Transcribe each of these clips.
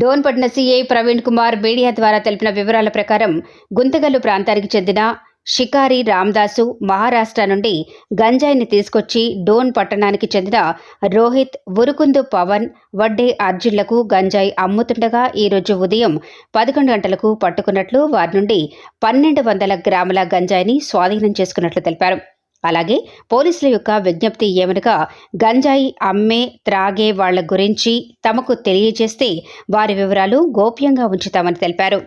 డోన్పట్న CI Praveen Kumar media ద్వారా తెలిపిన వివరాల ప్రకారం గుంతగల్లు ప్రాంతానికి చెందిన షికారి రామ్దాసు మహారాష్ట్ర నుండి గంజాయిని తీసుకొచ్చి డోన్ పట్టణానికి చెందిన రోహిత్ ఉరుకుందు పవన్ వడ్డే అర్జున్లకు గంజాయి అమ్ముతుండగా ఈరోజు ఉదయం పదకొండు గంటలకు పట్టుకున్నట్లు వారి నుండి పన్నెండు వందల గ్రాముల గంజాయిని స్వాధీనం చేసుకున్నట్లు తెలిపారు. అలాగే పోలీసుల యొక్క విజ్ఞప్తి ఏమనగా గంజాయి అమ్మే త్రాగే వాళ్ళ గురించి తమకు తెలియజేస్తే వారి వివరాలు గోప్యంగా ఉంచుతామని తెలిపారు.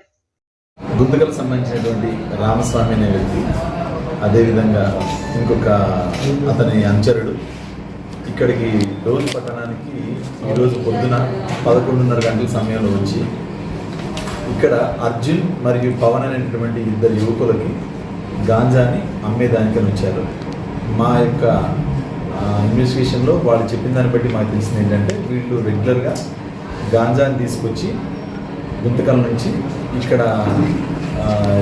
గుంతకలకు సంబంధించినటువంటి రామస్వామి అనే వ్యక్తి అదేవిధంగా ఇంకొక అతని అంచరుడు ఇక్కడికి రోజు పట్టణానికి ఈరోజు పొద్దున పదకొండున్నర గంటల సమయంలో వచ్చి ఇక్కడ అర్జున్ మరియు పవన్ అనేటువంటి ఇద్దరు యువకులకి గాంజాని అమ్మేదానికని వచ్చారు. మా యొక్క ఇన్వెస్టిగేషన్లో వాళ్ళు చెప్పిన దాన్ని బట్టి మాకు తెలిసింది ఏంటంటే వీళ్ళు రెగ్యులర్గా గాంజాని తీసుకొచ్చి గుంతకల నుంచి ఇక్కడ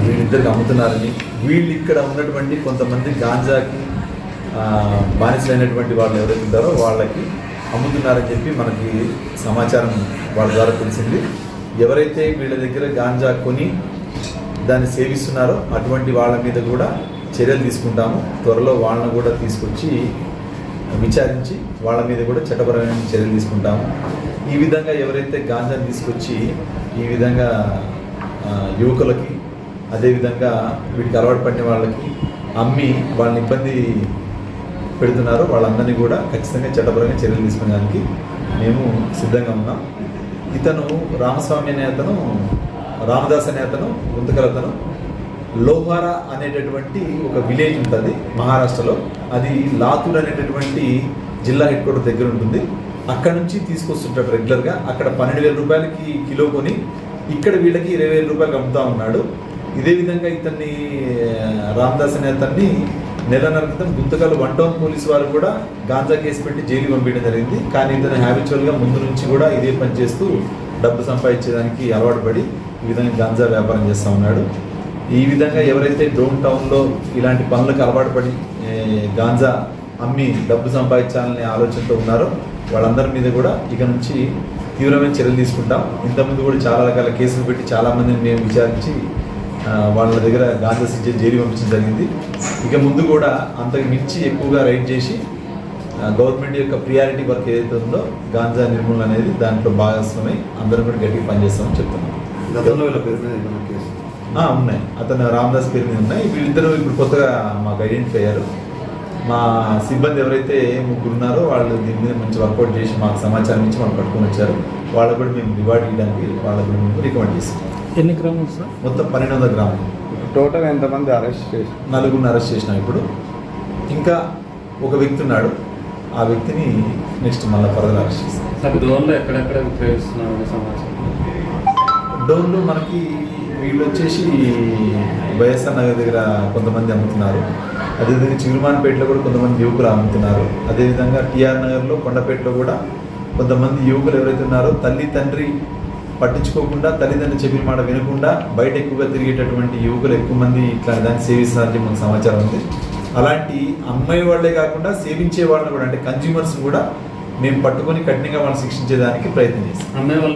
వీళ్ళిద్దరికి అమ్ముతున్నారని వీళ్ళు ఇక్కడ ఉన్నటువంటి కొంతమంది గాంజాకి బానిసలైనటువంటి వాళ్ళు ఎవరైతే ఉంటారో వాళ్ళకి అమ్ముతున్నారని చెప్పి మనకి సమాచారం వాళ్ళ ద్వారా తెలిసింది. ఎవరైతే వీళ్ళ దగ్గర గాంజా కొని దాన్ని సేవిస్తున్నారో అటువంటి వాళ్ళ మీద కూడా చర్యలు తీసుకుంటాము. త్వరలో వాళ్ళని కూడా తీసుకొచ్చి విచారించి వాళ్ళ మీద కూడా చట్టపరమైన చర్యలు తీసుకుంటాము. ఈ విధంగా ఎవరైతే గాంజాని తీసుకొచ్చి ఈ విధంగా యువకులకి అదేవిధంగా వీటికి అలవాటు పడిన వాళ్ళకి అమ్మి వాళ్ళని ఇబ్బంది పెడుతున్నారో వాళ్ళందరినీ కూడా ఖచ్చితంగా చట్టపరంగా చర్యలు తీసుకోవడానికి మేము సిద్ధంగా ఉన్నాం. ఇతను రామస్వామి అనే అతను రామదాస్ అనే అతను గుంతకల్ అతను. లోహారా అనేటటువంటి ఒక విలేజ్ ఉంటుంది మహారాష్ట్రలో. అది లాతూర్ అనేటటువంటి జిల్లా హెడ్ క్వార్టర్ దగ్గర ఉంటుంది. అక్కడ నుంచి తీసుకొస్తుంటాడు రెగ్యులర్గా. అక్కడ పన్నెండు వేల రూపాయలకి కిలో కొని ఇక్కడ వీళ్ళకి ఇరవై వేల రూపాయలకి అమ్ముతా ఉన్నాడు. ఇదే విధంగా ఇతన్ని రామదాస్ అనే అతన్ని నెలన్నర క్రితం గుంతకల్ వన్ టౌన్ పోలీస్ వారు కూడా గాంజా కేసు పెట్టి జైలు పంపించడం జరిగింది. కానీ ఇతను హ్యాబిచువల్గా ముందు నుంచి కూడా ఇదే పని చేస్తూ డబ్బు సంపాదించేదానికి అలవాటు పడి ఈ విధంగా గాంజా వ్యాపారం చేస్తూ ఉన్నాడు. ఈ విధంగా ఎవరైతే డౌన్ టౌన్లో ఇలాంటి పనులకు అలవాటు పడి గాంజా అమ్మి డబ్బు సంపాదించాలనే ఆలోచనతో ఉన్నారో వాళ్ళందరి మీద కూడా ఇక నుంచి తీవ్రమైన చర్యలు తీసుకుంటాం. ఇంతకుముందు కూడా చాలా రకాల కేసులు పెట్టి చాలామందిని మేము విచారించి వాళ్ళ దగ్గర గాంజా సిజ్జ జైలు పంపించడం జరిగింది. ఇక ముందు కూడా అంతకు మించి ఎక్కువగా రైడ్ చేసి గవర్నమెంట్ యొక్క ప్రియారిటీ వర్క్ ఏదైతే ఉందో గాంజా నిర్మూలన అనేది దాంట్లో భాగస్వామై అందరం కూడా గట్టిగా పనిచేస్తామని చెప్తున్నాం. గతంలో వీళ్ళ పేరు మీద ఉన్నాయి. అతను రామదాస్ పేరు మీద ఉన్నాయి. వీళ్ళిద్దరూ ఇప్పుడు కొత్తగా మాకు ఐడెంటిఫై అయ్యారు. మా సిబ్బంది ఎవరైతే ముగ్గురు ఉన్నారో వాళ్ళు దీని మీద మంచి వర్కౌట్ చేసి మాకు సమాచారం ఇచ్చి మాకు పట్టుకొని వచ్చారు. వాళ్ళకు కూడా మేము రివార్డ్ ఇవ్వడానికి వాళ్ళకు కూడా మేము రికమెండ్ చేస్తాం. ఎన్ని గ్రాములు సార్? మొత్తం పన్నెండు వందల గ్రాములు. టోటల్ ఎంతమంది అరెస్ట్ చేసి నలుగురిని అరెస్ట్ చేసినాం ఇప్పుడు. ఇంకా ఒక వ్యక్తి ఉన్నాడు. ఆ వ్యక్తిని నెక్స్ట్ మళ్ళీ ఫర్దర్ అరెస్ట్ చేస్తాం సార్ డోన్లో ఎక్కడెక్కడ సమాచారం? డోన్లో మనకి వీళ్ళు వచ్చేసి వైఎస్ఆర్ నగర్ దగ్గర కొంతమంది అమ్ముతున్నారు. అదేవిధంగా చిగురుమాన్పేటలో కూడా కొంతమంది యువకులు అమ్ముతున్నారు. అదేవిధంగా టిఆర్ నగర్లో కొండపేటలో కూడా కొంతమంది యువకులు ఎవరైతే ఉన్నారో తల్లి తండ్రి పట్టించుకోకుండా తల్లిదండ్రులు చెప్పిన మాట వినకుండా బయట ఎక్కువగా తిరిగేటటువంటి యువకులు ఎక్కువ మంది ఇట్లా దాన్ని సేవిస్తున్నారని మనకు సమాచారం ఉంది. అలాంటి అమ్మాయి వాళ్ళే కాకుండా సేవించే వాళ్ళని కూడా అంటే కన్జ్యూమర్స్ కూడా మేము పట్టుకొని కఠినంగా వాళ్ళు శిక్షించేదానికి ప్రయత్నం చేస్తాం. అమ్మాయి